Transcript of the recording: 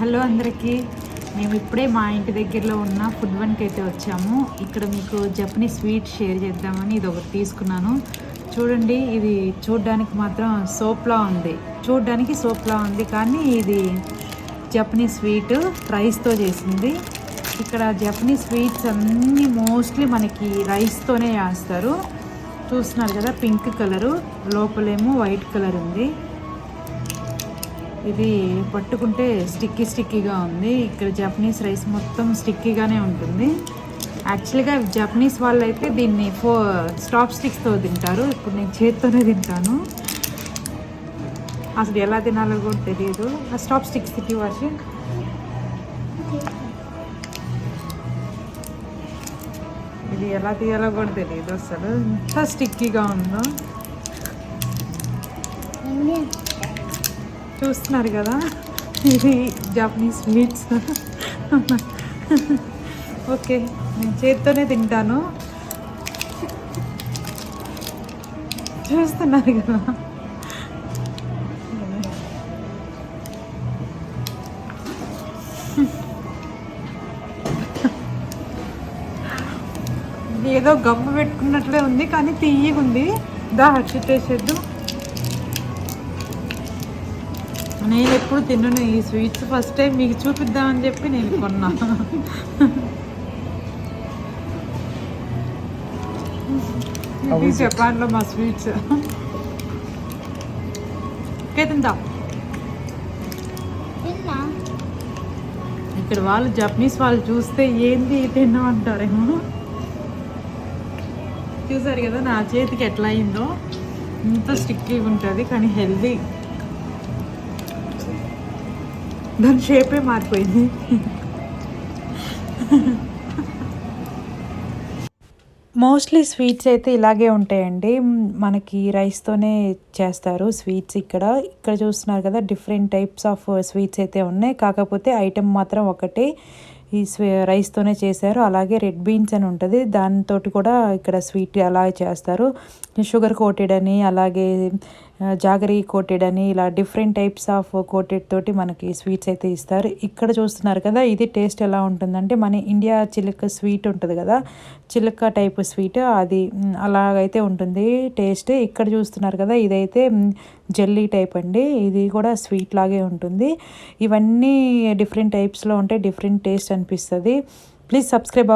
Hello అందరికీ. మేము ఇప్పుడే మా ఇంటి దగ్గరలో ఉన్న ఫుడ్ వన్కి అయితే వచ్చాము. ఇక్కడ మీకు జపనీస్ స్వీట్ షేర్ చేద్దామని ఇది ఒకటి తీసుకున్నాను. చూడండి ఇది చూడ్డానికి మాత్రం సోప్లా ఉంది. చూడ్డానికి సోప్లా ఉంది కానీ ఇది జపనీస్ స్వీట్ రైస్తో చేసింది. ఇక్కడ జపనీస్ స్వీట్స్ అన్నీ మోస్ట్లీ మనకి రైస్తోనే చేస్తారు చూస్తున్నారు కదా పింక్ కలరు లోపలేమో వైట్ కలర్ ఉంది. ఇది పట్టుకుంటే స్టిక్కీ స్టిక్కీగా ఉంది. ఇక్కడ జపనీస్ రైస్ మొత్తం స్టిక్కీగానే ఉంటుంది. యాక్చువల్గా జపనీస్ వాళ్ళు అయితే దీన్ని ఫో స్టాప్ స్టిక్స్తో తింటారు. ఇప్పుడు నేను చేత్తోనే తింటాను. అసలు ఎలా తినాలో కూడా తెలియదు ఆ స్టాప్ స్టిక్స్ తిట్టి వాషి. ఇది ఎలా తీయాలో కూడా తెలియదు అసలు. ఎంత స్టిక్కీగా ఉందో. చూస్తున్నారు కదా? ఇది జపనీస్ స్వీట్స్ ఓకే నేను చేత్తోనే తింటాను. చూస్తున్నారు కదా? ఏదో గమ్ము పెట్టుకున్నట్లే ఉంది కానీ తీయగా ఉంది దా చేసేద్దాం నేను ఎప్పుడు తినను ఈ స్వీట్స్. ఫస్ట్ టైం మీకు చూపిద్దామని చెప్పి నేను కొన్నా. ఇది జపాన్లో మా స్వీట్స్. తిందా. ఇక్కడ వాళ్ళు జపనీస్ వాళ్ళు చూస్తే ఏంది తిన్నామంటారేమో చూసారు కదా నా చేతికి ఎట్లా అయిందో. ఇంత స్టిక్కీగా ఉంటుంది కానీ హెల్దీ. దాని షేపే మారిపోయింది. మోస్ట్లీ స్వీట్స్ అయితే ఇలాగే ఉంటాయండి. మనకి రైస్తోనే చేస్తారు స్వీట్స్ ఇక్కడ. ఇక్కడ చూస్తున్నారు కదా డిఫరెంట్ టైప్స్ ఆఫ్ స్వీట్స్ అయితే ఉన్నాయి. కాకపోతే ఐటెం మాత్రం ఒకటే. ఈ స్వీ రైస్తోనే చేశారు. అలాగే రెడ్ బీన్స్ అని ఉంటుంది. దానితోటి కూడా ఇక్కడ స్వీట్ అలా చేస్తారు. షుగర్ కోటెడ్ అని అలాగే జాగరీ కోటెడ్ అని ఇలా డిఫరెంట్ టైప్స్ ఆఫ్ కోటెడ్ తోటి మనకి స్వీట్స్ అయితే ఇస్తారు. ఇక్కడ చూస్తున్నారు కదా ఇది టేస్ట్ ఎలా ఉంటుందంటే మన ఇండియా చిలుక స్వీట్ ఉంటుంది కదా చిలుక టైప్ స్వీట్ అది అలాగైతే ఉంటుంది టేస్ట్ ఇక్కడ చూస్తున్నారు కదా ఇదైతే జెల్లీ టైప్ అండి. ఇది కూడా స్వీట్ లాగే ఉంటుంది. ఇవన్నీ డిఫరెంట్ టైప్స్లో ఉంటాయి డిఫరెంట్ టేస్ట్ అనిపిస్తుంది. Please subscribe